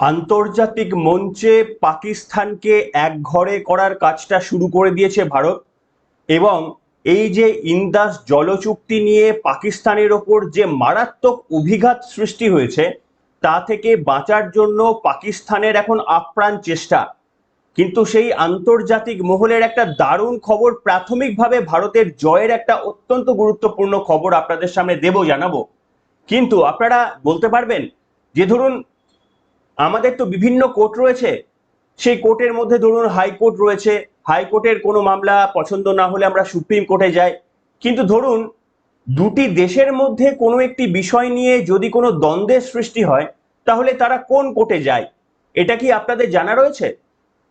আন্তর্জাতিক মঞ্চে পাকিস্তানকে একঘরে করার কাজটা শুরু করে দিয়েছে ভারত এবং এই যে ইন্দাস জলচুক্তি নিয়ে পাকিস্তানের ওপর যে মারাত্মক অভিঘাত সৃষ্টি হয়েছে, তা থেকে বাঁচার জন্য পাকিস্তানের এখন আপ্রাণ চেষ্টা। কিন্তু সেই আন্তর্জাতিক মহলের একটা দারুণ খবর প্রাথমিকভাবে ভারতের জয়ের একটা অত্যন্ত গুরুত্বপূর্ণ খবর আপনাদের সামনে দেব, জানাব। কিন্তু আপনারা বলতে পারবেন যে ধরুন আমাদের তো বিভিন্ন কোর্ট রয়েছে। সেই কোর্টের মধ্যে ধরুন হাইকোর্ট রয়েছে। হাইকোর্টের কোনো মামলা পছন্দ না হলে আমরা সুপ্রিম কোর্টে যাই। কিন্তু ধরুন, দুটি দেশের মধ্যে কোনো একটি বিষয় নিয়ে যদি কোনো দ্বন্দ্বের সৃষ্টি হয়, তাহলে তারা কোন কোর্টে যায়? এটা কি আপনাদের জানা রয়েছে?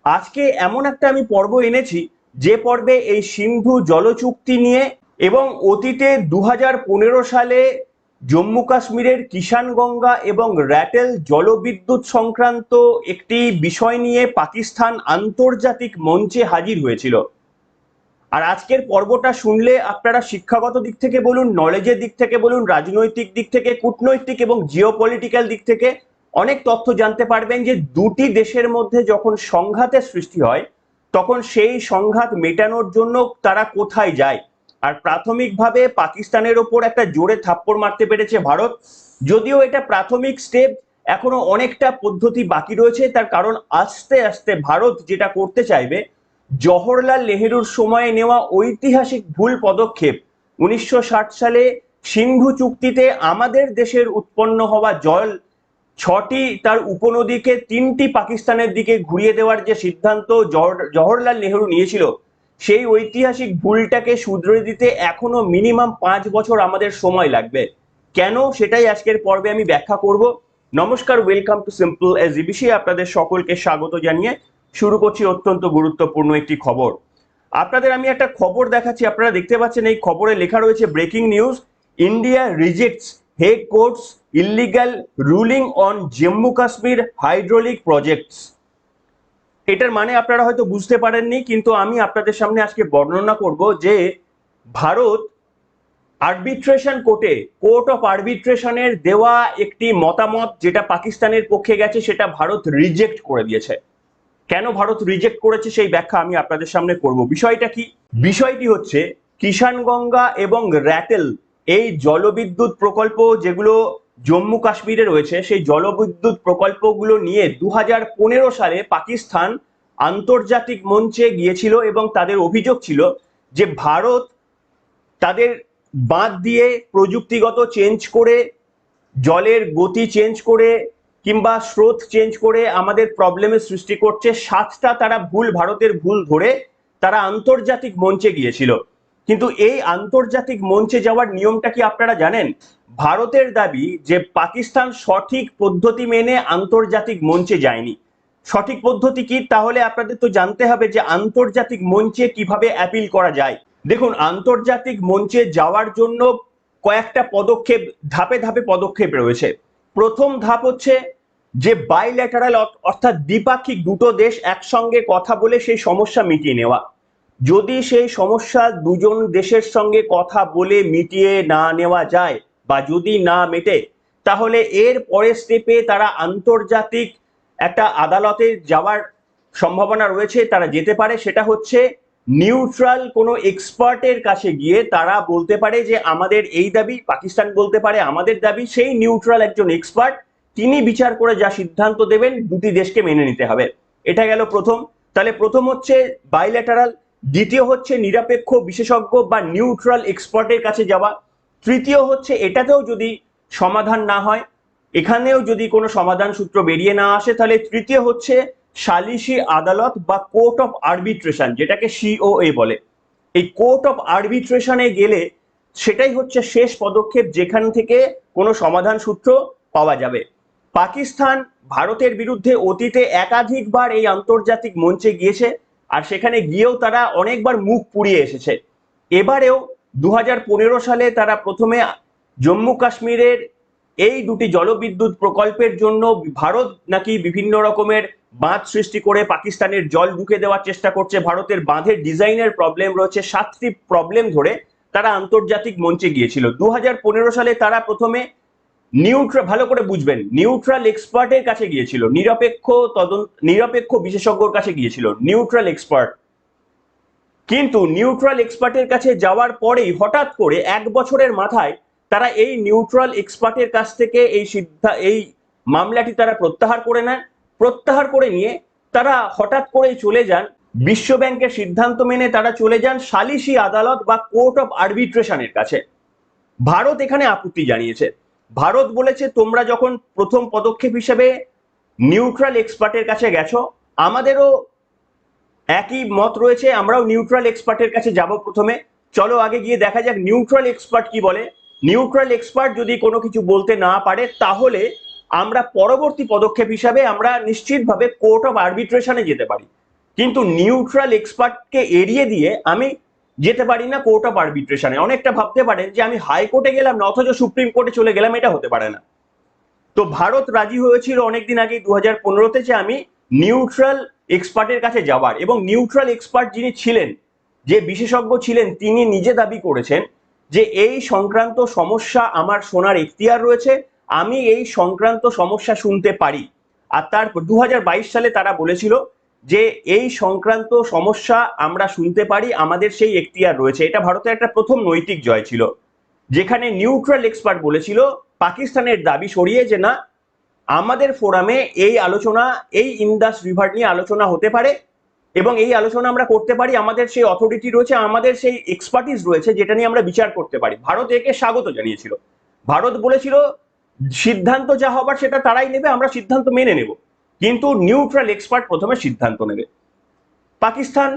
আজকে এমন একটা আমি পর্ব এনেছি, যে পর্বে এই সিন্ধু জলচুক্তি নিয়ে এবং অতীতে দু হাজার পনেরো সালে জম্মু কাশ্মীরের কিষানগঙ্গা এবং র্যাটেল জলবিদ্যুৎ সংক্রান্ত একটি বিষয় নিয়ে পাকিস্তান আন্তর্জাতিক মঞ্চে হাজির হয়েছিল। আর আজকের পর্বটা শুনলে আপনারা শিক্ষাগত দিক থেকে বলুন নলেজের দিক থেকে বলুন, রাজনৈতিক দিক থেকে, কূটনৈতিক এবং জিওপলিটিক্যাল দিক থেকে অনেক তথ্য জানতে পারবেন যে দুটি দেশের মধ্যে যখন সংঘাতের সৃষ্টি হয়, তখন সেই সংঘাত মেটানোর জন্য তারা কোথায় যায়। আর প্রাথমিকভাবে পাকিস্তানের ওপর একটা জোরে থাপ্পড় মারতে পেরেছে ভারত। যদিও এটা প্রাথমিক স্টেপ এখনও অনেকটা পদ্ধতি বাকি রয়েছে। তার কারণ আস্তে আস্তে ভারত যেটা করতে চাইবে, জওহরলাল নেহেরুর সময়ে নেওয়া ঐতিহাসিক ভুল পদক্ষেপ, উনিশশো ষাট সালে সিন্ধু চুক্তিতে আমাদের দেশের উৎপন্ন হওয়া জল ছটি, তার উপনদীকে তিনটি পাকিস্তানের দিকে ঘুরিয়ে দেওয়ার যে সিদ্ধান্ত জওহর- জওহরলাল নেহেরু নিয়েছিল সেই ঐতিহাসিক ভুলটাকে শুধরে দিতে এখনও মিনিমাম পাঁচ বছর আমাদের সময় লাগবে। কেন? সেটাই আজকের পর্বে আমি ব্যাখ্যা করব। নমস্কার ওয়েলকাম টু সিম্পল এজিবিসি আপনাদের সকলকে স্বাগত জানিয়ে শুরু করছি অত্যন্ত গুরুত্বপূর্ণ একটি খবর। আপনাদের আমি একটা খবর দেখাচ্ছি, আপনারা দেখতে পাচ্ছেন এই খবরে লেখা রয়েছে breaking news India rejects Hague courts illegal ruling on Jammu Kashmir hydraulic projects এটার মানে আপনারা হয়তো বুঝতে পারেননি, কিন্তু আমি আপনাদের সামনে আজকে বর্ণনা করব যে ভারত আরবিট্রেশন কোর্টে কোর্ট অফ আরবিট্রেশনের দেওয়া একটি মতামত যেটা পাকিস্তানের পক্ষে গেছে, সেটা ভারত রিজেক্ট করে দিয়েছে। কেন ভারত রিজেক্ট করেছে সেই ব্যাখ্যা আমি আপনাদের সামনে করব। বিষয়টা কি? বিষয়টি হচ্ছে, কিষানগঙ্গা এবং র্যাটেল এই জলবিদ্যুৎ প্রকল্প যেগুলো জম্মু কাশ্মীরে রয়েছে, সেই জলবিদ্যুৎ প্রকল্পগুলো নিয়ে দু হাজার পনেরো সালে পাকিস্তান আন্তর্জাতিক মঞ্চে গিয়েছিল এবং তাদের অভিযোগ ছিল যে ভারত তাদের বাঁধ দিয়ে প্রযুক্তিগত চেঞ্জ করে, জলের গতি চেঞ্জ করে কিংবা স্রোত চেঞ্জ করে আমাদের প্রবলেমের সৃষ্টি করছে, সাতটা তারা ভুল, ভারতের ভুল ধরে তারা আন্তর্জাতিক মঞ্চে গিয়েছিল। কিন্তু এই আন্তর্জাতিক মঞ্চে যাওয়ার নিয়মটা কি আপনারা জানেন? ভারতের দাবি যে পাকিস্তান সঠিক পদ্ধতি মেনে আন্তর্জাতিক মঞ্চে যায়নি। সঠিক পদ্ধতি কি? তাহলে আপনাদের তো জানতে হবে যে আন্তর্জাতিক মঞ্চে কীভাবে অ্যাপিল করা যায়। দেখুন, আন্তর্জাতিক মঞ্চে যাওয়ার জন্য কয়েকটা পদক্ষেপ, ধাপে ধাপে পদক্ষেপ রয়েছে। প্রথম ধাপ হচ্ছে যে বাইল্যাটারাল অর্থাৎ দ্বিপাক্ষিক দুটো দেশ একসঙ্গে কথা বলে সেই সমস্যা মিটিয়ে নেওয়া। যদি সেই সমস্যা দুজন দেশের সঙ্গে কথা বলে মিটিয়ে না নেওয়া যায় বা যদি না মেটে, তাহলে এর পরের স্টেপে তারা আন্তর্জাতিক একটা আদালতে যাওয়ার সম্ভাবনা রয়েছে, তারা যেতে পারে। সেটা হচ্ছে নিউট্রাল কোনো এক্সপার্টের কাছে গিয়ে তারা বলতে পারে যে, আমাদের এই দাবি, পাকিস্তান বলতে পারে আমাদের দাবি, সেই নিউট্রাল একজন এক্সপার্ট তিনি বিচার করে যা সিদ্ধান্ত দেবেন, দুটি দেশকে মেনে নিতে হবে। এটা গেল প্রথম। তাহলে প্রথম হচ্ছে বাইল্যাটারাল দ্বিতীয় হচ্ছে নিরপেক্ষ বিশেষজ্ঞ বা নিউট্রাল এক্সপার্টের কাছে যাওয়া। তৃতীয় হচ্ছে এটাতেও যদি সমাধান না হয়, এখানেও যদি কোনো সমাধান সূত্র বেরিয়ে না আসে, তাহলে তৃতীয় হচ্ছে সালিসি আদালত বা কোর্ট অফ আরবিট্রেশন যেটাকে সিওএ বলে। এই কোর্ট অফ আরবিট্রেশনে গেলে সেটাই হচ্ছে শেষ পদক্ষেপ যেখান থেকে কোনো সমাধান সূত্র পাওয়া যাবে। পাকিস্তান, ভারতের বিরুদ্ধে অতীতে একাধিকবার এই আন্তর্জাতিক মঞ্চে গিয়েছে। আর সেখানে গিয়েও তারা অনেকবার মুখ পুড়িয়ে এসেছে। এবারেও দু হাজার পনেরো সালে তারা প্রথমে জম্মু কাশ্মীরের এই দুটি জলবিদ্যুৎ প্রকল্পের জন্য ভারত নাকি বিভিন্ন রকমের বাঁধ সৃষ্টি করে পাকিস্তানের জল ঢুকে দেওয়ার চেষ্টা করছে। ভারতের বাঁধের ডিজাইনের প্রবলেম রয়েছে। সাতটি প্রবলেম ধরে তারা আন্তর্জাতিক মঞ্চে গিয়েছিল। দু হাজার পনেরো সালে তারা প্রথমে নিউট্রাল ভালো করে বুঝবেন নিউট্রাল এক্সপার্টের কাছে গিয়েছিল, নিরপেক্ষ তদন্ত, নিরপেক্ষ বিশেষজ্ঞর কাছে গিয়েছিল নিউট্রাল এক্সপার্ট কিন্তু নিউট্রাল এক্সপার্টের কাছে যাওয়ার পরেই হঠাৎ করে এক বছরের মাথায় তারা এই নিউট্রাল এক্সপার্টের কাছ থেকে এই সিদ্ধা, এই মামলাটি তারা প্রত্যাহার করে নেন প্রত্যাহার করে নিয়ে তারা হঠাৎ করেই চলে যান বিশ্ব ব্যাংকের সিদ্ধান্ত মেনে তারা চলে যান সালিসি আদালত বা কোর্ট অফ আরবিট্রেশনের কাছে। ভারত এখানে আপত্তি জানিয়েছে। ভারত বলেছে, তোমরা যখন প্রথম পদক্ষেপ হিসেবে নিউট্রাল এক্সপার্টের কাছে গেছো, আমাদেরও একই মত রয়েছে, আমরাও নিউট্রাল এক্সপার্টের কাছে যাব প্রথমে। চলো আগে গিয়ে দেখা যাক নিউট্রাল এক্সপার্ট কি বলে? নিউট্রাল এক্সপার্ট যদি কোনো কিছু বলতে না পারে, তাহলে আমরা পরবর্তী পদক্ষেপ হিসাবে আমরা নিশ্চিতভাবে কোর্ট অফ আরবিট্রেশনে যেতে পারি। কিন্তু নিউট্রাল এক্সপার্টকে এড়িয়ে দিয়ে আমি যেতে পারি না কোর্ট অফ আরবিট্রেশনে অনেকটা ভাবতে পারেন যে আমি হাইকোর্টে গেলাম না, অথচ সুপ্রিম কোর্টে চলে গেলাম, এটা হতে পারে না। তো ভারত রাজি হয়েছিল অনেকদিন আগে দু হাজার পনেরোতে, যে আমি নিউট্রাল এক্সপার্টের কাছে যাওয়ার এবং নিউট্রাল এক্সপার্ট যিনি ছিলেন, যে বিশেষজ্ঞ ছিলেন, তিনি নিজে দাবি করেছেন যে এই সংক্রান্ত সমস্যা আমার শোনার এখতিয়ার রয়েছে, আমি এই সংক্রান্ত সমস্যা শুনতে পারি। আর তার দু হাজার বাইশ সালে তারা বলেছিল যে এই সংক্রান্ত সমস্যা আমরা শুনতে পারি, আমাদের সেই এখতিয়ার রয়েছে। এটা ভারতের একটা প্রথম নৈতিক জয় ছিল। যেখানে নিউট্রাল এক্সপার্ট বলেছিল, পাকিস্তানের দাবি সরিয়ে যে না, আমাদের ফোরামে এই আলোচনা, এই ইন্দাস রিভার নিয়ে আলোচনা হতে পারে এবং এই আলোচনা আমরা করতে পারি। আমাদের সেই অথরিটি রয়েছে, আমাদের সেই এক্সপার্টিস রয়েছে, যেটা নিয়ে আমরা বিচার করতে পারি। ভারত একে স্বাগত জানিয়েছিল। ভারত বলেছিল, সিদ্ধান্ত যা হবার সেটা তারাই নেবে, আমরা সিদ্ধান্ত মেনে নেব। কিন্তু নিউট্রাল এক্সপার্ট প্রথমে সিদ্ধান্ত নেবে। পাকিস্তান,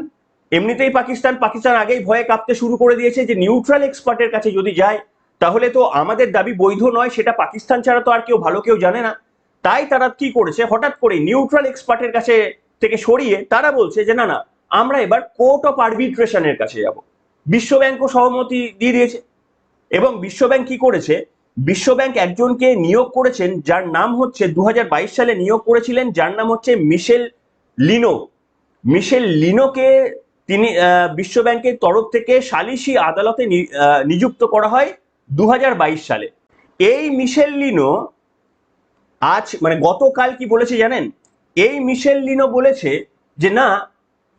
এমনিতেই পাকিস্তান পাকিস্তান আগেই ভয়ে কাঁপতে শুরু করে দিয়েছে যে নিউট্রাল এক্সপার্টের কাছে যদি যায়, তাহলে তো আমাদের দাবি বৈধ নয়, সেটা পাকিস্তান ছাড়া তো আর কেউ ভালো কেউ জানে না। তাই তারা কি করেছে, হঠাৎ করে নিউট্রাল এক্সপার্টের কাছে থেকে সরিয়ে তারা বলছে যে না না, আমরা এবার কোর্ট অফ আরবিট্রেশনের কাছে যাব। বিশ্ব ব্যাংকও সহমতি দিয়ে দিয়েছে। এবং বিশ্ব ব্যাংক কি করেছে বিশ্ব ব্যাংক একজনকে নিয়োগ করেছেন যার নাম হচ্ছে দু হাজার বাইশ সালে নিয়োগ করেছিলেন যার নাম হচ্ছে মিশেল লিনো। মিশেল লিনোকে তিনি আহ, বিশ্ব ব্যাংকের তরফ থেকে সালিসি আদালতে নিযুক্ত করা হয় দু হাজার বাইশ সালে। এই মিশেল লিনো আজ মানে গতকাল কি বলেছে জানেন? এই মিশেল লিনো বলেছে যে না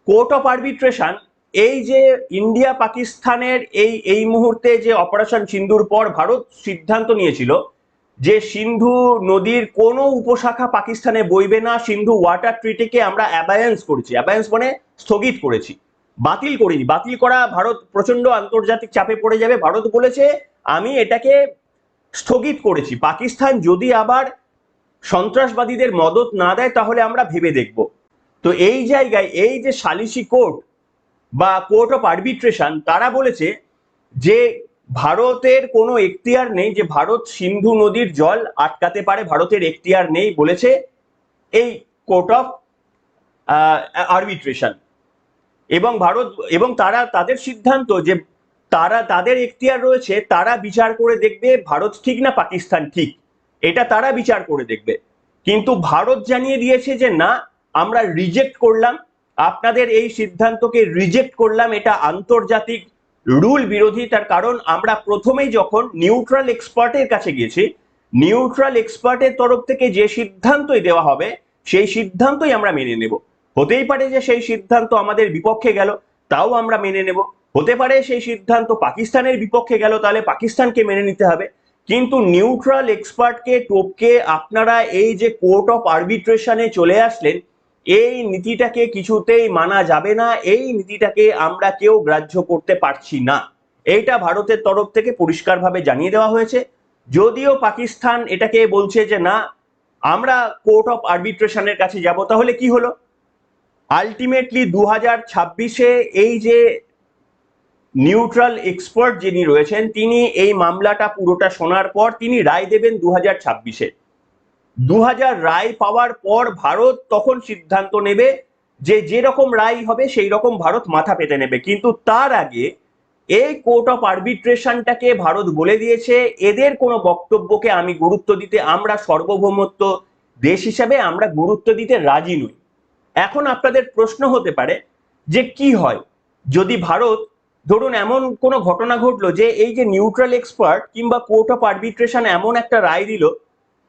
কোর্ট অফ আরবিট্রেশন এই যে ইন্ডিয়া পাকিস্তানের এই এই মুহূর্তে যে অপারেশন সিন্ধুর পর ভারত সিদ্ধান্ত নিয়েছিল যে সিন্ধু নদীর কোনো উপশাখা পাকিস্তানে বইবে না, সিন্ধু ওয়াটার ট্রিটিকে আমরা অ্যাবায়েন্স করেছি। অ্যাবায়েন্স মানে স্থগিত করেছি। বাতিল করিনি। বাতিল করা ভারত প্রচণ্ড আন্তর্জাতিক চাপে পড়ে যাবে। ভারত বলেছে, আমি এটাকে স্থগিত করেছি। পাকিস্তান যদি আবার সন্ত্রাসবাদীদের মদত না দেয়, তাহলে আমরা ভেবে দেখব। তো এই জায়গায়, এই যে সালিসি কোর্ট বা কোর্ট অফ আরবিট্রেশন তারা বলেছে যে ভারতের কোনো এখতিয়ার নেই, যে ভারত সিন্ধু নদীর জল আটকাতে পারে, ভারতের এখতিয়ার নেই বলেছে এই কোর্ট অফ আরবিট্রেশন এবং ভারত, এবং তারা, তাদের সিদ্ধান্ত যে তারা, তাদের এখতিয়ার রয়েছে, তারা বিচার করে দেখবে ভারত ঠিক না পাকিস্তান ঠিক। এটা তারা বিচার করে দেখবে। কিন্তু ভারত জানিয়ে দিয়েছে যে না, আমরা রিজেক্ট করলাম আপনাদের এই সিদ্ধান্তকে রিজেক্ট করলাম, এটা আন্তর্জাতিক রুল বিরোধী, তার কারণ আমরা প্রথমেই যখন নিউট্রাল এক্সপার্টের কাছে গেছি নিউট্রাল এক্সপার্টের তরফ থেকে যে সিদ্ধান্তই দেওয়া হবে, সেই সিদ্ধান্তই আমরা মেনে নেব। হতেই পারে যে সেই সিদ্ধান্ত আমাদের বিপক্ষে গেল, তাও আমরা মেনে নেব। হতে পারে সেই সিদ্ধান্ত পাকিস্তানের বিপক্ষে গেল, তাহলে পাকিস্তানকে মেনে নিতে হবে। কিন্তু নিউট্রাল এক্সপার্টকে টপকে আপনারা এই যে কোর্ট অফ আরবিট্রেশনে চলে আসলেন এই নীতিটাকে কিছুতেই মানা যাবে না, এই নীতিটাকে আমরা কেউ গ্রাহ্য করতে পারছি না। এইটা ভারতের তরফ থেকে পরিষ্কারভাবে জানিয়ে দেওয়া হয়েছে। যদিও পাকিস্তান এটাকে বলছে যে, না, আমরা কোর্ট অফ আরবিট্রেশনের কাছে যাব। তাহলে কি হলো? আলটিমেটলি দু হাজার ছাব্বিশে এই যে নিউট্রাল এক্সপার্ট যিনি রয়েছেন, তিনি এই মামলাটা পুরোটা শোনার পর তিনি রায় দেবেন দু হাজার ছাব্বিশে। দু হাজার রায় পাওয়ার পর ভারত তখন সিদ্ধান্ত নেবে যে যেরকম রায় হবে সেই রকম ভারত মাথা পেতে নেবে। কিন্তু তার আগে এই কোর্ট অফ আরবিট্রেশনটাকে ভারত বলে দিয়েছে, এদের কোনো বক্তব্যকে আমি গুরুত্ব দিতে আমরা সার্বভৌমত্ব দেশ হিসাবে আমরা গুরুত্ব দিতে রাজি নই। এখন আপনাদের প্রশ্ন হতে পারে যে কি হয়? যদি ভারত, ধরুন এমন কোনো ঘটনা ঘটলো যে এই যে নিউট্রাল এক্সপার্ট কিংবা কোর্ট অফ আরবিট্রেশন এমন একটা রায় দিল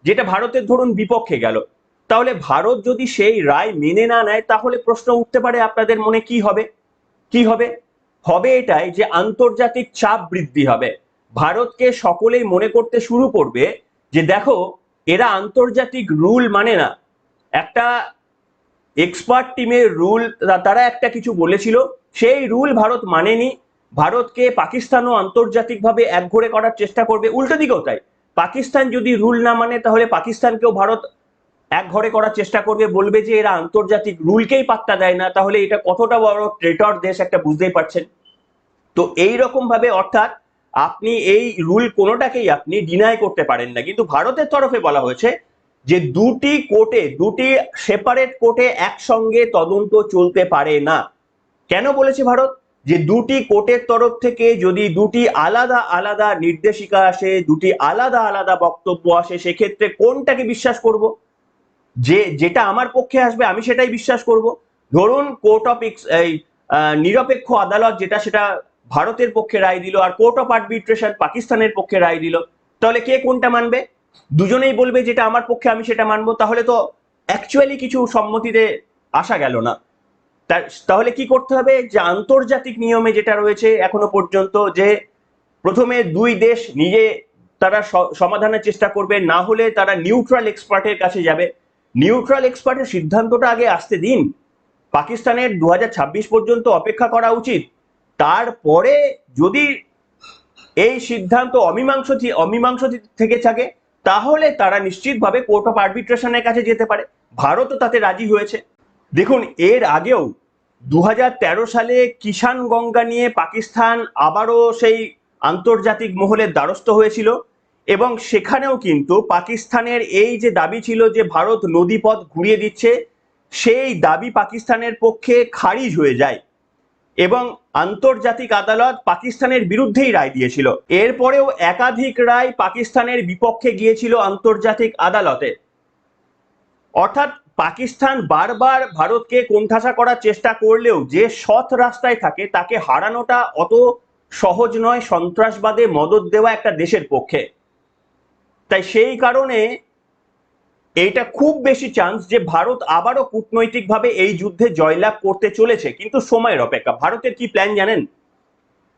যেটা ভারতের ধরুন বিপক্ষে গেল। তাহলে ভারত যদি সেই রায় মেনে না নেয়, তাহলে প্রশ্ন উঠতে পারে আপনাদের মনে কি হবে? কি হবে? হবে এটাই যে আন্তর্জাতিক চাপ বৃদ্ধি হবে। ভারতকে সকলেই মনে করতে শুরু করবে যে দেখো, এরা আন্তর্জাতিক রুল মানে না। একটা এক্সপার্ট টিমের রুল তারা একটা কিছু বলেছিল, সেই রুল ভারত মানেনি। ভারতকে পাকিস্তানও আন্তর্জাতিকভাবে একঘরে করার চেষ্টা করবে। উল্টো দিকেও তাই। পাকিস্তান যদি রুল না মানে তাহলে পাকিস্তানকেও ভারত এক ঘরে করার চেষ্টা করবে, বলবে যে এরা আন্তর্জাতিক রুলকেই পাত্তা দেয় না। তাহলে এটা কতটা বড় ট্রেটর দেশ একটা বুঝতেই পারছেন। তো এই রকম ভাবে অর্থাৎ আপনি এই রুল কোনোটাকেই আপনি ডিনাই করতে পারেন না। কিন্তু ভারতের তরফে বলা হয়েছে যে দুটি কোর্টে, দুটি সেপারেট কোর্টে একসঙ্গে তদন্ত চলতে পারে না। কেন বলেছে ভারত? যে দুটি কোর্টের তরফ থেকে যদি দুটি আলাদা আলাদা নির্দেশিকা আসে, দুটি আলাদা আলাদা বক্তব্য আসে, সেক্ষেত্রে কোনটাকে বিশ্বাস করব? যে, যেটা আমার পক্ষে আসবে, আমি সেটাই বিশ্বাস করব। ধরুন কোর্ট অফ এই নিরপেক্ষ আদালত যেটা, সেটা ভারতের পক্ষে রায় দিল আর কোর্ট অফ আর্বিট্রেশন পাকিস্তানের পক্ষে রায় দিল, তাহলে কে কোনটা মানবে? দুজনেই বলবে যেটা আমার পক্ষে আমি সেটা মানবো, তাহলে তো অ্যাকচুয়ালি কিছু সম্মতিতে আসা গেল না। তাহলে কি করতে হবে? যে আন্তর্জাতিক নিয়মে যেটা রয়েছে এখনও পর্যন্ত যে প্রথমে দুই দেশ নিজে তারা সমাধানের চেষ্টা করবে, না হলে তারা নিউট্রাল এক্সপার্টের কাছে যাবে। নিউট্রাল এক্সপার্টের সিদ্ধান্তটা আগে আসতে দিন। পাকিস্তানের দু হাজার ছাব্বিশ পর্যন্ত অপেক্ষা করা উচিত। তারপরে যদি এই সিদ্ধান্ত অমীমাংস অমীমাংস থেকে থাকে, তাহলে তারা নিশ্চিতভাবে কোর্ট অফ আর্বিট্রেশনের কাছে যেতে পারে। ভারতও তাতে রাজি হয়েছে। দেখুন, এর আগেও দু হাজার তেরো সালে কিষান গঙ্গা নিয়ে পাকিস্তান আবারও সেই আন্তর্জাতিক মহলের দ্বারস্থ হয়েছিল এবং সেখানেও কিন্তু পাকিস্তানের এই যে দাবি ছিল যে ভারত নদীপথ ঘুরিয়ে দিচ্ছে, সেই দাবি পাকিস্তানের পক্ষে খারিজ হয়ে যায় এবং আন্তর্জাতিক আদালত পাকিস্তানের বিরুদ্ধেই রায় দিয়েছিল। এরপরেও একাধিক রায় পাকিস্তানের বিপক্ষে গিয়েছিল আন্তর্জাতিক আদালতে। অর্থাৎ পাকিস্তান বারবার ভারতকে কোণঠাসা করার চেষ্টা করলেও যে সৎ রাস্তায় থাকে, তাকে হারানোটা অত সহজ নয়, সন্ত্রাসবাদে মদত দেওয়া একটা দেশের পক্ষে। তাই সেই কারণে এইটা খুব বেশি চান্স যে ভারত আবারও কূটনৈতিকভাবে এই যুদ্ধে জয়লাভ করতে চলেছে, কিন্তু সময়ের অপেক্ষা। ভারতের কি প্ল্যান জানেন?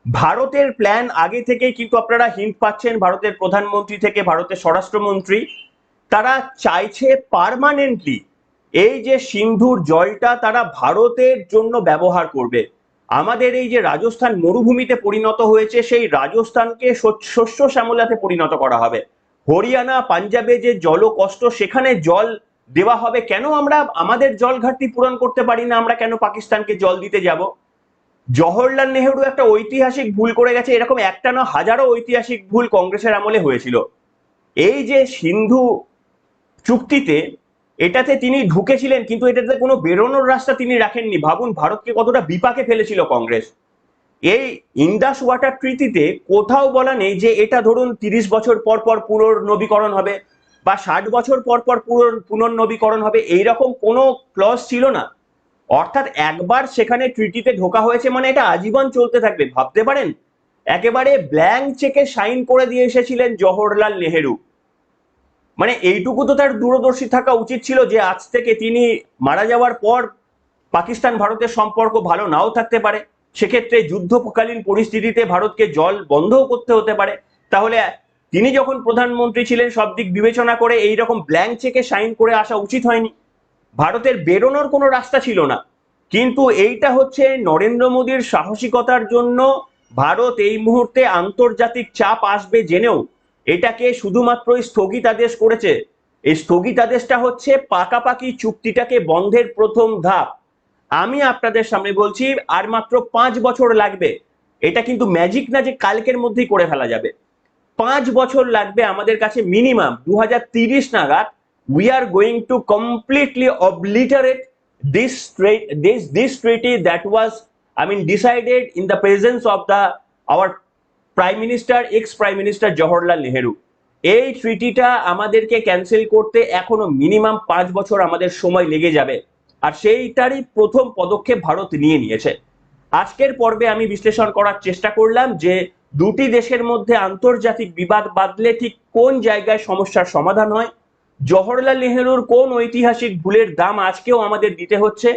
ভারতের প্ল্যান আগে থেকেই কিন্তু আপনারা হিন্ট পাচ্ছেন, ভারতের প্রধানমন্ত্রী থেকে ভারতের স্বরাষ্ট্রমন্ত্রী। তারা চাইছে পার্মানেন্টলি এই যে সিন্ধুর জলটা তারা ভারতের জন্য ব্যবহার করবে, আমাদের এই যে রাজস্থান মরুভূমিতে পরিণত হয়েছে, সেই রাজস্থানকে শস্য- শ্যামলাতে পরিণত করা হবে। হরিয়ানা, পাঞ্জাবে যে জল কষ্ট সেখানে জল দেওয়া হবে। কেন আমরা আমাদের জল ঘাটতি পূরণ করতে পারি না? আমরা কেন পাকিস্তানকে জল দিতে যাব? জওহরলাল নেহরু একটা ঐতিহাসিক ভুল করে গেছে। এরকম একটা না, হাজারো ঐতিহাসিক ভুল কংগ্রেসের আমলে হয়েছিল। এই যে সিন্ধু চুক্তিতে এটাতে তিনি ঢুকেছিলেন, কিন্তু এটাতে কোনো বেরোনোর রাস্তা তিনি রাখেননি। ভাবুন, ভারতকে কতটা বিপাকে ফেলেছিল কংগ্রেস। এই ইন্দাস ওয়াটার ট্রিটিতে কোথাও বলা নেই যে এটা ধরুন তিরিশ বছর পর পর পুনর্নবীকরণ হবে বা ষাট বছর পর পর পুনর- পুনর্নবীকরণ হবে, এইরকম কোনো ক্লজ ছিল না। অর্থাৎ একবার সেখানে ট্রিটিতে ঢোকা হয়েছে মানে এটা আজীবন চলতে থাকবে। ভাবতে পারেন? একেবারে ব্ল্যাঙ্ক চেকে সাইন করে দিয়ে এসেছিলেন জওহরলাল নেহেরু। মানে এইটুকু তো তার দূরদর্শী থাকা উচিত ছিল যে আজ থেকে তিনি মারা যাওয়ার পর পাকিস্তান ভারতের সম্পর্ক ভালো নাও থাকতে পারে। সেক্ষেত্রে যুদ্ধকালীন পরিস্থিতিতে ভারতকে জল বন্ধও করতে হতে পারে। তাহলে তিনি যখন প্রধানমন্ত্রী ছিলেন, সব দিক বিবেচনা করে এই রকম ব্ল্যাঙ্ক চেকে সাইন করে আসা উচিত হয়নি। ভারতের বেরোনোর কোনো রাস্তা ছিল না। কিন্তু এইটা হচ্ছে নরেন্দ্র মোদীর সাহসিকতার জন্য ভারত এই মুহূর্তে আন্তর্জাতিক চাপ আসবে জেনেও এটাকে শুধুমাত্র স্থগিতাদেশ করেছে। এই স্থগিতাদেশটা হচ্ছে পাকাপাকি চুক্তিটাকে বন্ধের প্রথম ধাপ। আমি আপনাদের সামনে বলছি, আর মাত্র পাঁচ বছর লাগবে। এটা কিন্তু ম্যাজিক না যে কালকের মধ্যেই করে ফেলা যাবে। পাঁচ বছর লাগবে আমাদের কাছে মিনিমাম দু তিরিশ নাগাদ। We are going to completely obliterate this this this treaty that was, i mean, decided in the presence of the, our prime minister ex prime minister Jawaharlal Nehru এই ট্রিটিটা আমাদেরকে ক্যান্সেল করতে এখনও মিনিমাম পাঁচ বছর আমাদের সময় লেগে যাবে। আর সেইটারই প্রথম পদক্ষেপ ভারত নিয়ে নিয়েছে। আজকের পর্বে আমি বিশ্লেষণ করার চেষ্টা করলাম যে দুটি দেশের মধ্যে আন্তর্জাতিক বিবাদ বাঁধলে ঠিক কোন জায়গায় সমস্যার সমাধান হয়, জওহরলাল নেহেরুর কোন ঐতিহাসিক ভুলের দাম আজকেও আমাদের দিতে হচ্ছে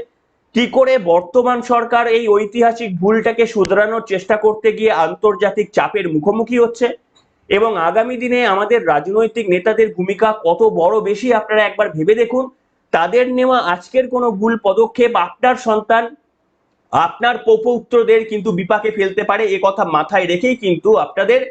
কি করে বর্তমান সরকার এই ঐতিহাসিক ভুলটাকে শুধরানোর চেষ্টা করতে গিয়ে আন্তর্জাতিক চাপের মুখোমুখি হচ্ছে? এবং আগামী দিনে আমাদের রাজনৈতিক নেতাদের ভূমিকা কত বড় বেশি আপনারা একবার ভেবে দেখুন। তাদের নেওয়া আজকের কোনো ভুল পদক্ষেপ আপনার সন্তান, আপনার পৌপৌত্রদের কিন্তু বিপাকে ফেলতে পারে, এ কথা মাথায় রেখেই কিন্তু আপনাদের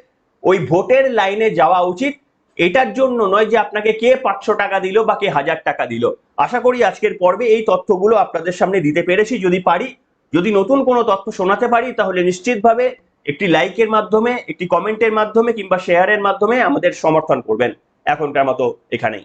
ওই ভোটের লাইনে যাওয়া উচিত। এটার জন্য নয় যে আপনাকে কে পাঁচশো টাকা দিল বা কে হাজার টাকা দিল। আশা করি আজকের পর্বে এই তথ্যগুলো আপনাদের সামনে দিতে পেরেছি। যদি পারি, যদি নতুন কোনো তথ্য শোনাতে পারি, তাহলে নিশ্চিতভাবে একটি লাইকের মাধ্যমে, একটি কমেন্টের মাধ্যমে কিংবা শেয়ারের মাধ্যমে আমাদের সমর্থন করবেন। এখনকার মতো এখানেই।